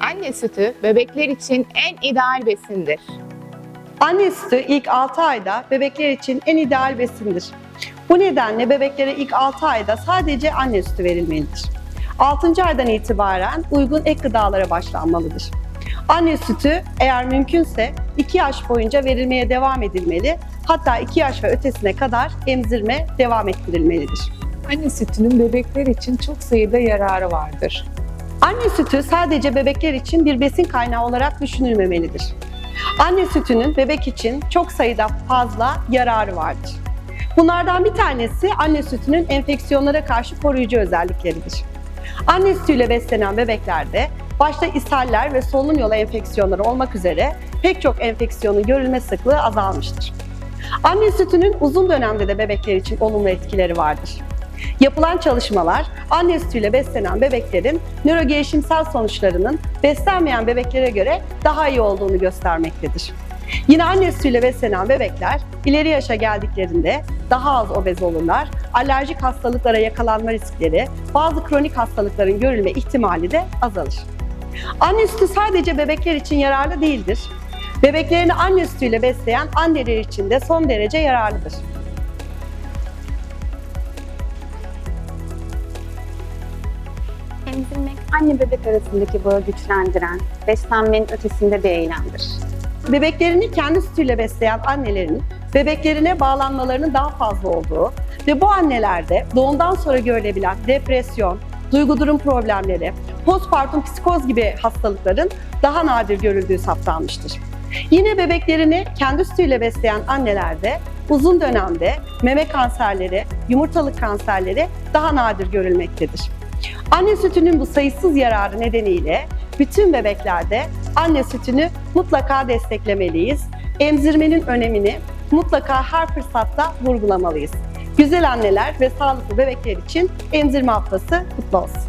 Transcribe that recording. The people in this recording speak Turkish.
Anne sütü bebekler için en ideal besindir. Anne sütü ilk 6 ayda bebekler için en ideal besindir. Bu nedenle bebeklere ilk 6 ayda sadece anne sütü verilmelidir. 6. aydan itibaren uygun ek gıdalara başlanmalıdır. Anne sütü eğer mümkünse 2 yaş boyunca verilmeye devam edilmeli, hatta 2 yaş ve ötesine kadar emzirme devam ettirilmelidir. Anne sütünün bebekler için çok sayıda yararı vardır. Anne sütü sadece bebekler için bir besin kaynağı olarak düşünülmemelidir. Anne sütünün bebek için çok sayıda fazla yararı vardır. Bunlardan bir tanesi anne sütünün enfeksiyonlara karşı koruyucu özellikleridir. Anne sütüyle beslenen bebeklerde başta ishaller ve solunum yolu enfeksiyonları olmak üzere pek çok enfeksiyonun görülme sıklığı azalmıştır. Anne sütünün uzun dönemde de bebekler için olumlu etkileri vardır. Yapılan çalışmalar anne sütüyle beslenen bebeklerin nörogelişimsel sonuçlarının beslenmeyen bebeklere göre daha iyi olduğunu göstermektedir. Yine anne sütüyle beslenen bebekler ileri yaşa geldiklerinde daha az obez olurlar, alerjik hastalıklara yakalanma riskleri, bazı kronik hastalıkların görülme ihtimali de azalır. Anne sütü sadece bebekler için yararlı değildir. Bebeklerini anne sütüyle besleyen anneler için de son derece yararlıdır. Emzirmek anne bebek arasındaki bağı güçlendiren, beslenmenin ötesinde bir eylemdir. Bebeklerini kendi sütüyle besleyen annelerin bebeklerine bağlanmalarının daha fazla olduğu ve bu annelerde doğumdan sonra görülebilen depresyon, duygu durum problemleri, postpartum psikoz gibi hastalıkların daha nadir görüldüğü saptanmıştır. Yine bebeklerini kendi sütüyle besleyen annelerde uzun dönemde meme kanserleri, yumurtalık kanserleri daha nadir görülmektedir. Anne sütünün bu sayısız yararı nedeniyle bütün bebeklerde anne sütünü mutlaka desteklemeliyiz. Emzirmenin önemini mutlaka her fırsatta vurgulamalıyız. Güzel anneler ve sağlıklı bebekler için emzirme haftası kutlu olsun.